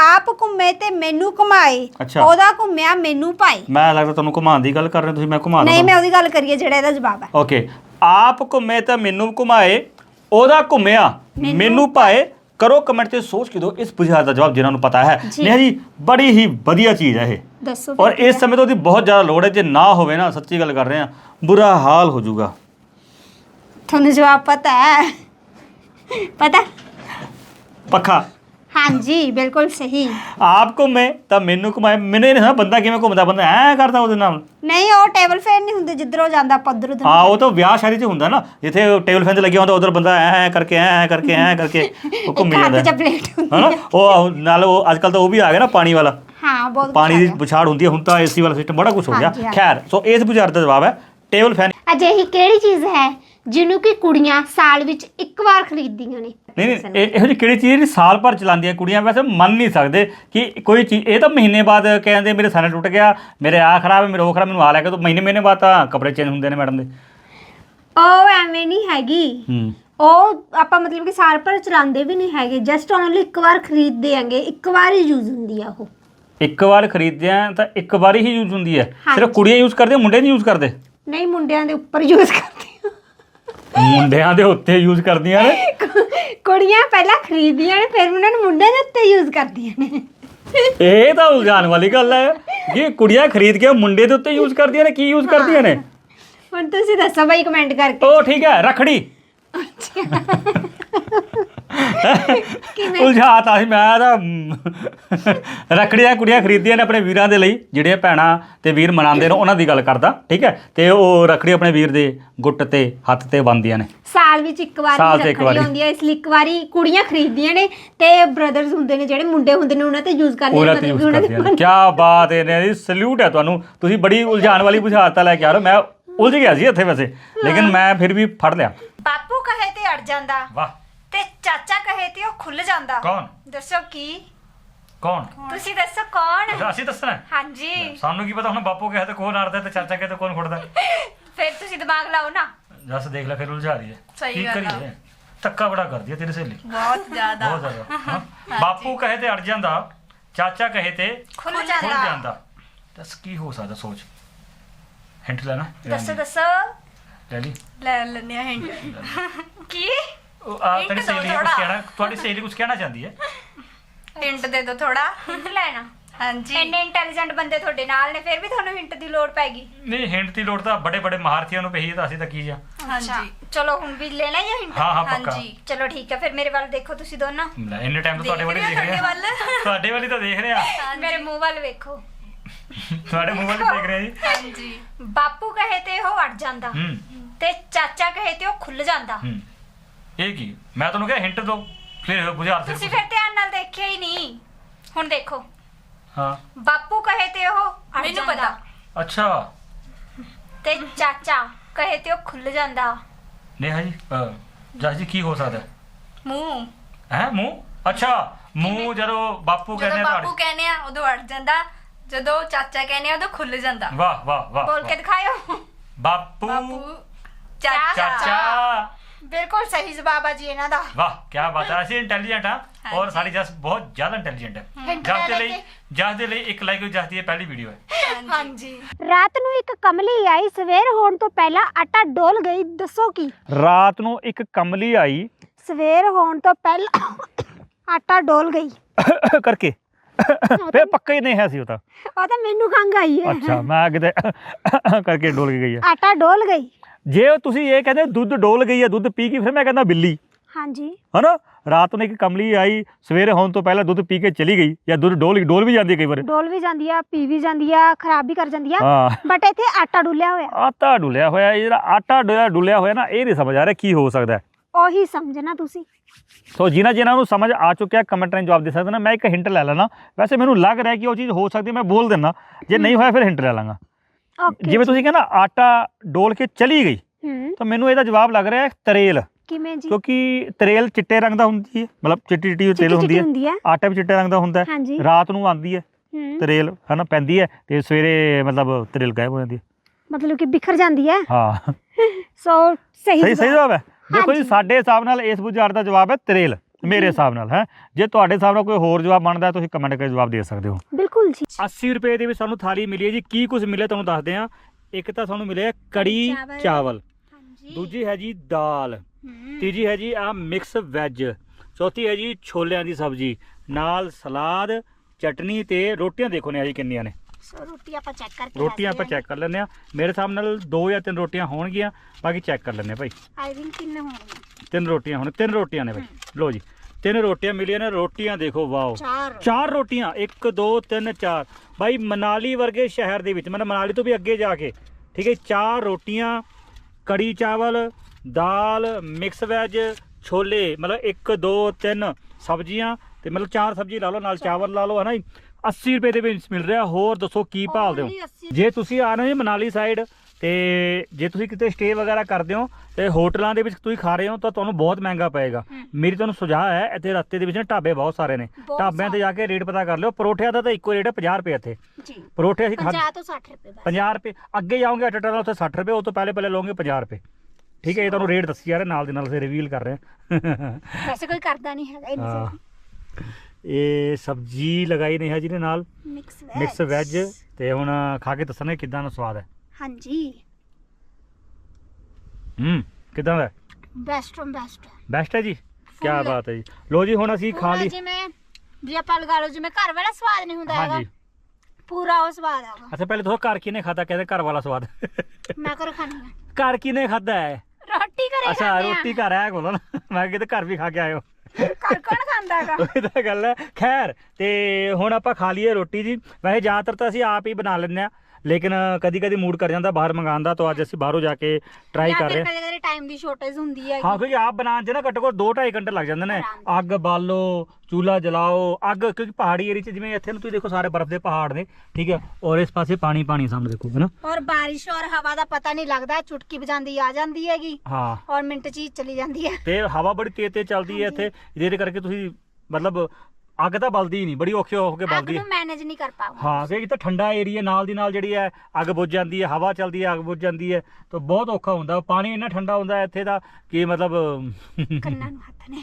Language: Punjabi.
ਆਪ ਘੁੰਮੇ ਤੇ ਮੈਨੂੰ ਘੁਮਾਏ ਅੱਛਾ। ਉਹਦਾ ਘੁੰਮਿਆ ਮੈਨੂੰ ਪਾਏ ਮੈਂ ਲੱਗਦਾ ਤੁਹਾਨੂੰ ਘੁਮਾਉਣ ਦੀ ਗੱਲ ਕਰ ਰਹੇ ਹੋ, ਤੁਸੀਂ ਮੈਂ ਘੁਮਾ ਨਹੀਂ ਮੈਂ ਉਹਦੀ ਗੱਲ ਕਰੀਏ ਜਿਹੜਾ ਇਹਦਾ ਜਵਾਬ ਹੈ। ਓਕੇ। ਆਪ ਘੁੰਮੇ ਤਾਂ ਮੈਨੂੰ ਘੁਮਾਏ ਉਹਦਾ ਘੁੰਮਿਆ ਮੈਨੂੰ ਪਾਏ ਕਰੋ ਕਮੈਂਟ ਤੇ ਸੋਚ ਕੇ ਦਿਓ ਇਸ ਬੁਝਾਰ ਦਾ ਜਵਾਬ ਜਿਨ੍ਹਾਂ ਨੂੰ ਪਤਾ ਹੈ। ਜੀ। ਨੇਹਾ ਜੀ ਬੜੀ ਹੀ ਵਧੀਆ ਚੀਜ਼ ਹੈ ਇਹ। ਦੱਸੋ ਔਰ ਫਿਰ ਇਸ ਸਮੇਂ ਤੋਂ ਉਹਦੀ ਬਹੁਤ ਜ਼ਿਆਦਾ ਲੋੜ ਹੈ ਜੇ ਨਾ ਹੋਵੇ ਨਾ ਸੱਚੀ ਗੱਲ ਕਰ ਰਹੇ ਆ ਬੁਰਾ ਹਾਲ ਹੋ ਜਾਊਗਾ। ਤੁਹਾਨੂੰ ਜਵਾਬ ਪਤਾ ਹੈ? ਪਤਾ? ਪੱਖਾ। ਹਾਂਜੀ ਬਿਲਕੁਲ ਸਹੀ। ਆਪ ਘੁੰਮੇ ਤਾਂ ਮੈਨੂੰ ਘੁਮਾਏ। ਮੈਨੂੰ ਇਹ ਨਹੀਂ ਸਮਝ ਬੰਦਾ ਕਿਵੇਂ ਘੁੰਮਦਾ ਬੰਦਾ ਐ ਕਰਦਾ ਉਹਦੇ ਨਾਲ। ਨਹੀਂ ਉਹ ਟੇਬਲ ਫੈਨ ਨਹੀਂ ਹੁੰਦੇ ਜਿੱਧਰੋਂ ਜਾਂਦਾ ਆਪਾਂ ਉੱਧਰ ਉੱਧਰ ਹਾਂ ਉਹ ਤਾਂ ਵਿਆਹ ਸ਼ਾਦੀ 'ਚ ਹੁੰਦਾ ਨਾ। ਜਿੱਥੇ ਟੇਬਲ ਫੈਨ ਤੇ ਲੱਗਿਆ ਹੁੰਦਾ ਉਧਰ ਬੰਦਾ ਐ ਐ ਕਰਕੇ ਐ ਐ ਕਰਕੇ ਐ ਕਰਕੇ ਉਹ ਘੁੰਮੀ ਜਾਂਦਾ ਹੱਥ ਹੈ। ਚ ਪਲੇਟ ਹੁੰਦੀ ਹਨਾ? ਉਹ ਨਾਲ ਉਹ ਅੱਜ ਕੱਲ ਤਾਂ ਉਹ ਵੀ ਆ ਗਿਆ ਨਾ ਪਾਣੀ ਵਾਲਾ। ਹਾਂ ਬਹੁਤ ਪਾਣੀ ਦੀ। ਵਿਛਾੜ ਹੁੰਦੀ ਹੈ ਹੁਣ ਤਾਂ ਏਸੀ ਵਾਲਾ ਸਿਸਟਮ ਬੜਾ ਕੁਝ ਹੋ ਗਿਆ। ਹਾਂਜੀ, ਹਾਂਜੀ। ਖੈਰ ਸੋ ਇਸ ਵਿਚਾਰ ਦਾ ਜਵਾਬ ਹੈ ਟੇਬਲ ਫੈਨ ਅਜਿਹੀ ਕਿਹੜੀ ਚੀਜ਼ ਹੈ ਜਿਹਨੂੰ ਕਿ ਕੁੜੀਆਂ ਸਾਲ ਵਿੱਚ ਇੱਕ ਵਾਰ ਖਰੀਦਦੀਆਂ ਨੇ। ਨਹੀਂ ਨਹੀਂ ਇਹ- ਇਹੋ ਜਿਹੀ ਕਿਹੜੀ ਚੀਜ਼ ਜਿਹੜੀ ਸਾਲ ਭਰ ਚਲਾਉਂਦੀਆਂ ਕੁੜੀਆਂ? ਵੈਸੇ ਮੰਨ ਨਹੀਂ ਸਕਦੇ ਕਿ ਕੋਈ ਚੀਜ਼ ਇਹ ਤਾਂ ਮਹੀਨੇ ਬਾਅਦ ਕਹਿੰਦੇ ਮੇਰੇ ਸਨ ਟੁੱਟ ਗਿਆ ਮੇਰੇ ਆ ਖਰਾਬ ਹੈ ਮੇਰੇ ਉਹ ਖਰਾਬ ਮੈਨੂੰ ਆ ਲੈ ਕੇ ਤੋ ਮਹੀਨੇ ਮਹੀਨੇ ਬਾਅਦ ਤਾਂ ਕੱਪੜੇ ਚੇਂਜ ਹੁੰਦੇ ਨੇ ਮੈਡਮ ਦੇ। ਉਹ ਐਵੇਂ ਨਹੀਂ ਹੈਗੀ। ਹੂੰ। ਉਹ ਆਪਾਂ ਮਤਲਬ ਕਿ ਸਾਲ ਭਰ ਚਲਾਉਂਦੇ ਵੀ ਨਹੀਂ ਹੈਗੇ ਜਸਟ ਓਨਲੀ ਇੱਕ ਵਾਰ ਖਰੀਦਦੇ ਆਂਗੇ ਇੱਕ ਵਾਰ ਹੀ ਯੂਜ਼ ਹੁੰਦੀ ਆ ਉਹ। ਇੱਕ ਵਾਰ ਖਰੀਦਦੇ ਆ ਤਾਂ ਇੱਕ ਵਾਰ ਹੀ ਯੂਜ਼ ਹੁੰਦੀ ਹੈ। ਸਿਰਫ ਹਾਂਜੀ। ਕੁੜੀਆਂ ਯੂਜ਼ ਕਰਦੀਆਂ ਮੁੰਡੇ ਨਹੀਂ ਯੂਜ਼ ਕਰਦੇ? ਨਹੀਂ ਮੁੰਡਿਆਂ ਦੇ ਉੱਪਰ ਯੂਜ਼ ਕਰਦੇ। ਮੁੰਡਿਆਂ ਦੇ ਉੱਤੇ ਯੂਜ਼ ਕਰਦੀਆਂ ਨੇ। ਕੁੜੀਆਂ ਪਹਿਲਾਂ ਖਰੀਦਦੀਆਂ ਨੇ ਫਿਰ ਉਹਨਾਂ ਨੂੰ ਮੁੰਡਿਆਂ ਦੇ ਉੱਤੇ ਯੂਜ਼ ਕਰਦੀਆਂ ਨੇ। ਇਹ ਤਾਂ ਉਲਝਾਣ ਵਾਲੀ ਗੱਲ ਹੈ। ਕਿ ਕੁੜੀਆਂ ਖਰੀਦ ਕੇ ਮੁੰਡੇ ਦੇ ਉੱਤੇ ਯੂਜ਼ ਕਰਦੀਆਂ ਨੇ ਕੀ ਯੂਜ਼ ਕਰਦੀਆਂ ਨੇ? ਹੁਣ ਤੁਸੀਂ ਦੱਸੋ ਬਾਈ ਕਮੈਂਟ ਕਰਕੇ। ਉਹ ਠੀਕ ਹੈ ਰਖੜੀ। ਉਲਝਾਤਾ ਸੀ ਮੈਂ ਤਾਂ ਰਖੜੀਆਂ ਕੁੜੀਆਂ ਖਰੀਦੀਆਂ ਨੇ ਆਪਣੇ ਵੀਰਾਂ ਦੇ ਲਈ ਜਿਹੜੇ ਭੈਣਾਂ ਤੇ ਵੀਰ ਮਨਾਉਂਦੇ ਨੇ ਉਹਨਾਂ ਦੀ ਗੱਲ ਕਰਦਾ ਠੀਕ ਹੈ? ਤੇ ਉਹ ਰਖੜੀ ਆਪਣੇ ਵੀਰ ਦੇ ਗੁੱਟ ਤੇ ਹੱਥ ਤੇ ਬੰਨਦੀਆਂ ਨੇ। ਸਾਲ ਵਿੱਚ ਇੱਕ ਵਾਰ ਸਾਲ 'ਚ ਇੱਕ ਰੱਖੜੀ ਵਾਰੀ। ਆਉਂਦੀ ਹੈ ਇਸ ਲਈ ਇੱਕ ਵਾਰੀ ਕੁੜੀਆਂ ਖਰੀਦਦੀਆਂ ਨੇ ਤੇ ਬ੍ਰਦਰਸ ਹੁੰਦੇ ਨੇ ਜਿਹੜੇ ਮੁੰਡੇ ਹੁੰਦੇ ਨੇ ਉਹਨਾਂ ਤੇ ਯੂਜ਼ ਕਰਦੀਆਂ ਉਹਨਾਂ ਨੇ, ਤੇ ਯੂਜ਼ ਕਰਦੀਆਂ ਨੇ। ਕੀ ਬਾਤ ਹੈ ਨੇ ਜੀ ਸਲੂਟ ਹੈ ਤੁਹਾਨੂੰ। ਤੁਸੀਂ ਬੜੀ ਉਲਝਾਣ ਵਾਲੀ ਬੁਝਾਰਤਾ ਲੈ ਕੇ ਆ ਰਹੇ ਹੋ। ਮੈਂ ਉਲਝ ਗਿਆ ਸੀ ਇੱਥੇ ਵੈਸੇ ਲੇਕਿਨ ਮੈਂ ਫਿਰ ਵੀ ਫੜ ਲਿਆ। ਬਾਪੂ ਕਹੇ ਤੇ ਅੜ ਜਾਂਦਾ। ਵਾਹ। ਤੇ ਚਾਚਾ ਕਹੇ ਤੇ ਉਹ ਖੁੱਲ ਜਾਂਦਾ। ਕੌਣ? ਦੱਸੋ ਕੀ? ਕੌਣ? ਤੁਸੀਂ ਦੱਸੋ ਕੌਣ? ਅਸੀਂ ਦੱਸਣਾ ਹੈ? ਹਾਂਜੀ। ਸਾਨੂੰ ਕੀ ਪਤਾ ਹੁਣ ਬਾਪੂ ਕਹੇ ਤੇ ਕੌਣ ਅੜਦਾ ਤੇ ਚਾਚਾ ਕਹੇ ਤੇ ਕੌਣ ਖੁੱਟਦਾ। ਫਿਰ ਤੁਸੀਂ ਦਿਮਾਗ ਲਾਓ ਨਾ। ਜਸ ਦੇਖ ਲੈ ਫਿਰ ਉਲਝਾ ਰਹੀ ਹੈ। ਸਹੀ ਕੀ ਗੱਲ ਆ। ਕਰੀਏ ਧੱਕਾ ਬੜਾ ਕਰਦੀ ਹੈ ਤੇਰੀ ਸਹੇਲੀ। ਬਹੁਤ ਜ਼ਿਆਦਾ। ਬਹੁਤ ਜ਼ਿਆਦਾ ਹਾਂ। ਬਾਪੂ ਕਹੇ ਤੇ ਅੜ ਜਾਂਦਾ ਚਾਚਾ ਕਹੇ ਤੇ ਖੁੱਲ ਖੁੱਲ ਜਾਂਦਾ। ਜਾਂਦਾ। ਦੱਸ ਕੀ ਹੋ ਸਕਦਾ ਸੋਚ। ਹਿੰਟ ਲੈਣਾ ਦੱਸੋ ਦੱਸੋ। ਲੈ ਲਈ ਲੈ ਆ ਹਿੰਟ ਕੀ? ਆ ਤੇਰੀ ਸਹੇਲੀ ਕੁਝ ਥੋੜ੍ਹਾ। ਕਹਿਣਾ ਤੁਹਾਡੀ ਸਹੇਲੀ ਕੁਝ ਕਹਿਣਾ ਚਾਹੁੰਦੀ ਹੈ? ਹਿੰਟ ਦੇ ਦਿਓ ਥੋੜਾ ਹਿੰਟ ਲੈਣਾ। ਹਾਂਜੀ। ਇੰਨੇ ਇੰਟੈਲੀਜੈਂਟ ਬੰਦੇ ਤੁਹਾਡੇ ਨਾਲ ਨੇ ਫਿਰ ਵੀ ਤੁਹਾਨੂੰ ਹਿੰਟ ਦੀ ਲੋੜ ਪੈਗੀ ਨਹੀਂ ਹਿੰਟ ਦੀ ਲੋੜ ਤਾਂ ਬੜੇ ਬੜੇ ਮਹਾਰਥੀਆਂ ਨੂੰ ਪਈ ਹੈ ਤਾਂ ਅਸੀਂ ਤਾਂ ਕੀ ਜਾ ਹਾਂਜੀ। ਚਲੋ ਹੁਣ ਵੀ ਲੈਣਾ ਜਾਂ ਹਿੰਟ? ਹਾਂ ਹਾਂ ਪੱਕਾ। ਹਾਂਜੀ ਚਲੋ ਠੀਕ ਹੈ ਫਿਰ ਮੇਰੇ ਵੱਲ ਦੇਖੋ ਤੁਸੀਂ ਦੋਨੋਂ। ਲੈ ਇੰਨੇ ਟਾਈਮ ਤੋਂ ਤੁਹਾਡੇ ਵਾਲੀ ਦੇਖ ਦੇਖ ਰਹੇ ਆ। ਤੁਹਾਡੇ ਵਾਲੀ? ਤਾਂ ਦੇਖ ਰਹੇ ਆ। ਮੇਰੇ ਮੂੰਹ ਵੱਲ ਵੇਖੋ। ਤੁਹਾਡੇ ਮੂੰਹ ਵਾਲੀ ਦੇਖ ਰਹੇ ਆ ਜੀ। ਹਾਂਜੀ। ਬਾਪੂ ਕਹੇ ਤੇ ਉਹ ਅੜ ਜਾਂਦਾ ਹੂੰ। ਤੇ ਚਾਚਾ ਕਹੇ ਤੇ ਉਹ ਖੁੱਲ ਜਾਂਦਾ। ਹੂੰ। ਇਹ ਕੀ? ਮੈਂ ਤੁਹਾਨੂੰ ਕਿਹਾ ਹਿੰਟ ਦੋ ਫਿਰ ਬੁਝਾਰ ਫਿਰ ਤੁਸੀਂ ਫਿਰ ਧਿਆਨ ਨਾਲ ਦੇਖਿਆ ਹੀ ਨਹੀਂ। ਹੁਣ ਦੇਖੋ। ਹਾਂ। ਬਾਪੂ ਕਹੇ ਤੇ ਉਹ ਮੈਨੂੰ ਜਾਂਦਾ। ਪਤਾ। ਅੱਛਾ। ਤੇ ਚਾਚਾ ਕਹੇ ਤੇ ਉਹ ਖੁੱਲ ਜਾਂਦਾ। ਨੇਹਾ ਜੀ ਅਹ, ਜਸ ਜੀ ਕੀ ਹੋ ਸਕਦਾ ਮੂੰਹ। ਹੈਂ, ਮੂੰਹ? ਅੱਛਾ ਮੂੰਹ ਜਦੋਂ ਬਾਪੂ ਜਦੋਂ ਕਹਿੰਦੇ ਬਾਪੂ ਤਾਂ ਕਹਿੰਦੇ ਆ ਉਦੋਂ ਅੜ ਜਾਂਦਾ। ਜਦੋਂ ਚਾਚਾ ਕਹਿੰਦੇ ਆ ਉਦੋਂ ਖੁੱਲ ਜਾਂਦਾ। ਵਾਹ ਵਾਹ ਵਾਹ ਬੋਲ ਕੇ ਵਾਹ। ਦਿਖਾਇਓ। ਬਾਪੂ ਬਾਪੂ ਚਾਚਾ। ਚਾਚਾ। ਬਿਲਕੁਲ ਸਹੀ ਜਵਾਬ ਆ ਜੀ ਇਹਨਾਂ ਦਾ। ਵਾਹ ਕੀ ਬਾਤ ਹੈ। ਅਸੀਂ ਇੰਟੈਲੀਜੈਂਟ ਹਾਂ ਔਰ। ਸਾਡੀ ਜਸ ਬਹੁਤ ਜ਼ਿਆਦਾ ਇੰਟੈਲੀਜੈਂਟ ਹੈ। ਜਸ ਦੇ ਲਈ। ਜਸ ਦੇ ਲਈ ਇੱਕ ਲਾਈਕ ਜਸ ਦੀ ਇਹ ਪਹਿਲੀ ਵੀਡੀਓ ਹੈ। ਹਾਂਜੀ। ਰਾਤ ਨੂੰ ਇੱਕ ਕਮਲੀ ਆਈ ਸਵੇਰ ਹੋਣ ਤੋਂ ਪਹਿਲਾਂ ਆਟਾ ਡੋਲ ਗਈ ਦੱਸੋ ਕੀ? ਰਾਤ ਨੂੰ ਇੱਕ ਕਮਲੀ ਆਈ। ਸਵੇਰ ਹੋਣ ਤੋਂ ਪਹਿਲਾਂ ਆਟਾ ਡੋਲ ਗਈ। ਕਰਕੇ। ਫੇ ਪੱਕਾ ਹੀ ਨਹੀਂ ਹੈ ਸੀ ਉਹ ਤਾਂ। ਉਹ ਤਾਂ ਮੈਨੂੰ ਖੰਗ ਆਈ ਹੈ। ਅੱਛਾ ਮੈਂ ਕਿਤੇ ਕਰਕੇ ਡੋਲ ਗਈ ਹੈ ਆਟਾ ਡੋਲ ਗਈ। ਜੇ ਤੁਸੀਂ ਇਹ ਕਹਿੰਦੇ ਦੁੱਧ ਡੋਲ ਗਈ ਹੈ ਦੁੱਧ ਪੀ ਕੇ ਫਿਰ ਮੈਂ ਕਹਿੰਦਾ ਬਿੱਲੀ। ਹਾਂਜੀ। ਹਨਾ? ਰਾਤ ਨੂੰ ਇੱਕ ਕਮਲੀ ਆਈ ਸਵੇਰੇ ਹੋਣ ਤੋਂ ਪਹਿਲਾਂ ਦੁੱਧ ਪੀ ਕੇ ਚਲੀ ਗਈ ਜਾਂ ਦੁੱਧ ਡੋਲ ਡੋਲ ਵੀ ਜਾਂਦੀ ਹੈ ਕਈ ਵਾਰ। ਡੋਲ ਵੀ ਜਾਂਦੀ ਆ ਪੀ ਵੀ ਜਾਂਦੀ ਆ ਖਰਾਬ ਵੀ ਕਰ ਜਾਂਦੀ ਆ ਹਾਂ। ਬਟ ਇੱਥੇ ਆਟਾ ਡੁੱਲਿਆ ਹੋਇਆ। ਆਟਾ ਡੁੱਲਿਆ ਹੋਇਆ ਇਹ ਜਿਹੜਾ ਆਟਾ ਡੁੱਲਿਆ ਡੁੱਲਿਆ ਹੋਇਆ ਨਾ ਇਹ ਨਹੀਂ ਸਮਝ ਆ ਰਿਹਾ ਕੀ ਹੋ ਸਕਦਾ ਹੈ। ਉਹੀ ਸਮਝਣਾ ਤੁਸੀਂ। ਸੋ ਜਿਨ੍ਹਾਂ ਜਿਨ੍ਹਾਂ ਨੂੰ ਸਮਝ ਆ ਚੁੱਕਿਆ ਕਮੈਂਟ ਰਾਹੀਂ ਜਵਾਬ ਦੇ ਸਕਦੇ ਨਾ। ਮੈਂ ਇੱਕ ਹਿੰਟ ਲੈ ਲੈਣਾ ਵੈਸੇ ਮੈਨੂੰ ਲੱਗ ਰਿਹਾ ਕਿ ਉਹ ਚੀਜ਼ ਹੋ ਸਕਦੀ ਹੈ, ਮੈਂ ਬੋਲ ਦਿੰਦਾ। ਜੇ ਨਹੀਂ ਹੋਇਆ ਫਿਰ ਹਿੰਟ ਲੈ ਲਾਂਗਾ। ਓਕੇ ਜਿਵੇਂ ਤੁਸੀਂ ਕਹਿੰਦਾ ਆਟਾ ਡੋਲ ਕੇ ਚਲੀ ਗਈ ਹੂੰ। ਤਾਂ ਮੈਨੂੰ ਇਹਦਾ ਜਵਾਬ ਲੱਗ ਰਿਹਾ ਹੈ ਤਰੇਲ। ਕਿਵੇਂ ਜੀ? ਕਿਉਂਕਿ ਤਰੇਲ ਚਿੱਟੇ ਰੰਗ ਦਾ ਹੁੰਦੀ ਹੈ ਮਤਲਬ ਚਿੱਟੀ ਚਿੱਟੀ ਤੇਲ ਚਿੱਟੀ ਹੁੰਦੀ ਹੈ। ਹੁੰਦੀ ਹੈ। ਆਟਾ ਵੀ ਚਿੱਟੇ ਰੰਗ ਦਾ ਹੁੰਦਾ ਹੈ। ਹਾਂਜੀ। ਰਾਤ ਨੂੰ ਆਉਂਦੀ ਹੈ ਹੂੰ। ਤਰੇਲ ਹਨਾ ਪੈਂਦੀ ਹੈ ਤੇ ਸਵੇਰੇ ਮਤਲਬ ਤਰੇਲ ਗਾਇਬ ਹੋ ਜਾਂਦੀ ਹੈ। ਮਤਲਬ ਕਿ ਬਿਖਰ ਜਾਂਦੀ ਹੈ? ਹਾਂ। ਸੋ ਸਹੀ ਸਹੀ ਸਹੀ ਜਵਾਬ। ਜਵਾਬ ਹੈ। ਦੇਖੋ ਜੀ ਹਾਂਜੀ। ਸਾਡੇ ਹਿਸਾਬ ਨਾਲ ਇਸ ਬੁਝਾਰ ਦਾ ਜਵਾਬ ਹੈ ਤਰੇਲ। ਮੇਰੇ ਹਿਸਾਬ ਨਾਲ ਹੈ? ਜੇ ਤੁਹਾਡੇ ਹਿਸਾਬ ਨਾਲ ਕੋਈ ਹੋਰ ਜਵਾਬ ਬਣਦਾ ਤੁਸੀਂ ਕਮੈਂਟ ਕਰਕੇ ਜਵਾਬ ਦੇ ਸਕਦੇ ਹੋ। ਬਿਲਕੁਲ ਜੀ। 80 ਰੁਪਏ ਦੇ ਵਿੱਚ ਸਾਨੂੰ ਥਾਲੀ ਮਿਲੀ ਹੈ ਜੀ। ਕੀ ਕੁਝ ਮਿਲਿਆ ਤੁਹਾਨੂੰ ਦੱਸਦੇ ਆ ਇੱਕ ਤਾਂ ਸਾਨੂੰ ਮਿਲਿਆ ਕੜੀ ਚਾਵਲ। ਦੂਜੀ ਹੈ ਜੀ ਦਾਲ। ਤੀਜੀ ਹੈ ਜੀ ਆ ਮਿਕਸ ਵੈਜ। ਚੌਥੀ ਹੈ ਜੀ ਛੋਲਿਆਂ ਦੀ ਸਬਜ਼ੀ। ਨਾਲ ਸਲਾਦ ਚਟਨੀ ਤੇ ਰੋਟੀਆਂ ਦੇਖੋ ਨੇ ਜੀ ਕਿੰਨੀਆਂ ਨੇ। ਸੋ ਰੋਟੀ ਆਪਾਂ ਚੈੱਕ ਕਰਕੇ ਰੋਟੀਆਂ ਆਪਾਂ ਚੈੱਕ ਕਰ ਲੈਂਦੇ ਆ ਮੇਰੇ ਹਿਸਾਬ ਨਾਲ ਦੋ ਜਾਂ ਤਿੰਨ ਰੋਟੀਆਂ ਹੋਣਗੀਆਂ ਬਾਕੀ ਚੈੱਕ ਕਰ ਲੈਂਦੇ ਆ ਭਾਈ। ਆਈ ਥਿੰਕ ਤਿੰਨ ਹੋਣਗੇ ਤਿੰਨ ਰੋਟੀਆਂ ਹੁਣ ਤਿੰਨ ਰੋਟੀਆਂ ਨੇ ਭਾਈ। ਲੋ ਜੀ ਤਿੰਨ ਰੋਟੀਆਂ ਮਿਲੀਆਂ ਨੇ ਰੋਟੀਆਂ ਦੇਖੋ ਵਾਓ। ਚਾਰ। ਚਾਰ ਰੋਟੀਆਂ 1 2 3 4 ਬਾਈ ਮਨਾਲੀ ਵਰਗੇ ਸ਼ਹਿਰ ਦੇ ਵਿੱਚ ਮਤਲਬ ਮਨਾਲੀ ਤੋਂ ਵੀ ਅੱਗੇ ਜਾ ਕੇ ਠੀਕ ਹੈ ਚਾਰ ਰੋਟੀਆਂ ਕੜੀ ਚਾਵਲ ਦਾਲ ਮਿਕਸ ਵੈਜ ਛੋਲੇ ਮਤਲਬ 1 2 3 ਸਬਜ਼ੀਆਂ ਤੇ ਮਤਲਬ ਚਾਰ ਸਬਜ਼ੀ ਲਾ ਲਓ ਨਾਲ ਚਾਵਲ ਲਾ ਲਓ ਹਨਾ ਜੀ? 80 ਰੁਪਏ ਦੇ ਵਿੱਚ ਮਿਲ ਰਿਹਾ ਹੋਰ ਦੱਸੋ ਕੀ ਭਾਲਦੇ ਹੋ? Only 80 ਜੇ ਤੁਸੀਂ ਆ ਰਹੇ ਹੋ ਮਨਾਲੀ ਸਾਈਡ ਤੇ ਜੇ ਤੁਸੀਂ ਕਿਤੇ ਸਟੇ ਵਗੈਰਾ ਕਰਦੇ ਹੋ ਤੇ ਹੋਟਲਾਂ ਦੇ ਵਿੱਚ ਤੁਸੀਂ ਖਾ ਰਹੇ ਹੋ ਤਾਂ ਤੁਹਾਨੂੰ ਬਹੁਤ ਮਹਿੰਗਾ ਪਏਗਾ। ਮੇਰੀ ਤੁਹਾਨੂੰ ਸੁਝਾਅ ਹੈ ਇੱਥੇ ਰਸਤੇ ਦੇ ਵਿੱਚ ਨਾ ਢਾਬੇ ਬਹੁਤ ਸਾਰੇ ਨੇ। ਢਾਬਿਆਂ ਤੇ ਜਾ ਕੇ ਰੇਟ ਪਤਾ ਕਰ ਲਿਓ ਪਰੋਠਿਆਂ ਦਾ ਤਾਂ ਇੱਕੋ ਰੇਟ ਹੈ 50 ਰੁਪਏ ਇੱਥੇ। ਜੀ। ਪਰੋਠੇ ਅਸੀਂ ਖਾਦੇ 50 ਤੋਂ 60 ਰੁਪਏ ਬਸ 50 ਰੁਪਏ। ਅੱਗੇ ਜਾਓਗੇ ਅਟਟਾ ਉੱਥੇ 60 ਰੁਪਏ ਉਹ ਤੋਂ ਪਹਿਲੇ ਪਹਿਲੇ ਲਓਗੇ 50 ਰੁਪਏ। ਠੀਕ ਹੈ ਇਹ ਤੁਹਾਨੂੰ ਰੇਟ ਦੱਸੀ ਜਾ ਰਹੇ ਨਾਲ ਦੇ ਨਾਲ ਅਸੀਂ ਰਿਵੀਲ ਕਰ ਰਹੇ ਹਾਂ। ਵੈਸੇ ਕੋਈ ਕਰਦਾ ਨਹੀਂ ਹੈਗਾ ਇੰਨੀ ਹਾਂ। ਇਹ ਸਬਜ਼ੀ ਲਗਾਈ ਨੇ ਹੈ ਜਿਹਦੇ ਨਾਲ। ਮਿਕਸ ਵੈਜ ਮਿਕਸ ਵੈਜ ਤੇ ਹੁਣ ਖਾ ਕੇ ਦੱਸਣਗੇ ਕਿਦਾਂ ਦਾ ਸਵਾਦ ਹੈ। ਹਾਂਜੀ। ਹੂੰ ਕਿਦਾਂ ਦਾ ਬੈਸਟ ਫਰਮ ਬੈਸਟ ਬੈਸਟ ਹੈ ਜੀ? ਕੀ Full। ਬਾਤ ਹੈ ਜੀ। ਲੋ ਜੀ ਹੁਣ ਅਸੀਂ ਖਾ ਲਈ। ਜਿਵੇਂ ਆਪਾਂ ਲਗਾ ਲਓ ਜਿਵੇਂ ਘਰ ਵਾਲਾ ਸਵਾਦ ਨਹੀਂ ਹੁੰਦਾ ਹੈਗਾ। ਹਾਂਜੀ। ਪੂਰਾ ਉਹ ਸਵਾਦ ਆਗਾ ਅੱਛਾ ਪਹਿਲੇ ਤੋਂ ਘਰ ਕਿਨੇ ਖਾਦਾ ਕਹਿੰਦੇ ਘਰ ਵਾਲਾ ਸਵਾਦ। ਮੈਂ ਕਰ ਖਾਣੀ ਆ ਘਰ ਕਿਨੇ ਖਾਦਾ ਹੈ? ਰੋਟੀ ਘਰੇ ਅੱਛਾ ਖਾਂਦੇ ਆ। ਰੋਟੀ ਘਰ ਆਇਆ ਕੋਲ ਮੈਂ ਕਿਤੇ ਘਰ ਵੀ ਖਾ ਕੇ ਆਇਓ। ਘਰ ਕੌਣ ਖਾਂਦਾ ਹੈਗਾ? ਇਹ ਤਾਂ ਗੱਲ ਹੈ। ਖੈਰ, ਤੇ ਹੁਣ ਆਪਾਂ ਖਾ ਲਈਏ ਰੋਟੀ ਜੀ। ਵੈਸੇ ਜ਼ਿਆਦਾਤਰ ਤਾਂ ਅਸੀਂ ਆਪ ਹੀ ਬਣਾ ਲੈਂਦੇ ਆ ਲੇਕਿਨ ਕਦੀ ਕਦੀ ਮੂਡ ਕਰ ਜਾਂਦਾ ਬਾਹਰ ਮੰਗਾਉਣ ਦਾ ਤਾਂ ਅੱਜ ਅਸੀਂ ਬਾਹਰੋਂ ਜਾ ਕੇ ਟਰਾਈ ਕਰ ਰਹੇ ਹਾਂ। ਕਦੇ ਕਦੇ ਟਾਈਮ ਦੀ ਸ਼ੋਰਟੇਜ ਹੁੰਦੀ ਹੈ ਹਾਂ ਕਿਉਂਕਿ ਆਪ ਬਣਾਉਣ 'ਚ ਨਾ ਘੱਟੋ ਘੱਟ 2.5 ਘੰਟੇ ਲੱਗ ਜਾਂਦੇ ਨੇ। ਅੱਗ ਬਾਲੋ ਚੂਲਾ ਜਲਾਓ ਅੱਗ ਕਿਉਂਕਿ ਪਹਾੜੀ ਏਰੀਆ 'ਚ ਜਿਵੇਂ ਇੱਥੇ ਨੂੰ ਤੁਸੀਂ ਦੇਖੋ ਸਾਰੇ ਬਰਫ਼ ਦੇ ਪਹਾੜ ਨੇ ਠੀਕ ਹੈ ਔਰ ਇਸ ਪਾਸੇ ਪਾਣੀ ਪਾਣੀ ਸਾਹਮਣੇ ਦੇਖੋ ਹੈ ਨਾ? ਔਰ ਬਾਰਿਸ਼ ਔਰ ਹਵਾ ਦਾ ਪਤਾ ਨਹੀਂ ਲੱਗਦਾ ਚੁਟਕੀ ਵਜਾਉਂਦੀ ਆ ਜਾਂਦੀ ਹੈਗੀ। ਹਾਂ। ਔਰ ਮਿੰਟ ਚ ਹੀ ਚਲੀ ਜਾਂਦੀ ਹੈ। ਤੇ ਹਵਾ ਬੜੀ ਤੇਜ਼ ਤੇਜ਼ ਚੱਲਦੀ ਹੈ ਇੱਥੇ ਜਿਹਦੇ ਕਰਕੇ ਤੁਸੀਂ ਮਤਲਬ ਅੱਗ ਤਾਂ ਬਲਦੀ ਨਹੀਂ ਬੜੀ ਔਖੀ ਹੋ ਕੇ ਅੱਗ ਬਲਦੀ ਹੈ। ਨੂੰ ਮੈਨੇਜ ਨਹੀਂ ਕਰ ਪਾਉਂਦਾ। ਹਾਂ ਕਿਉਂਕਿ ਤਾਂ ਠੰਡਾ ਏਰੀਆ ਨਾਲ ਦੀ ਨਾਲ ਜਿਹੜੀ ਹੈ ਅੱਗ ਬੁੱਝ ਜਾਂਦੀ ਹੈ ਹਵਾ ਚੱਲਦੀ ਹੈ ਅੱਗ ਬੁੱਝ ਜਾਂਦੀ ਹੈ ਤਾਂ ਬਹੁਤ ਔਖਾ ਹੁੰਦਾ। ਪਾਣੀ ਇੰਨਾ ਠੰਡਾ ਹੁੰਦਾ ਹੈ ਇੱਥੇ ਦਾ ਕਿ ਮਤਲਬ ਕੰਨਾਂ ਨੂੰ ਹੱਥ ਨੇ।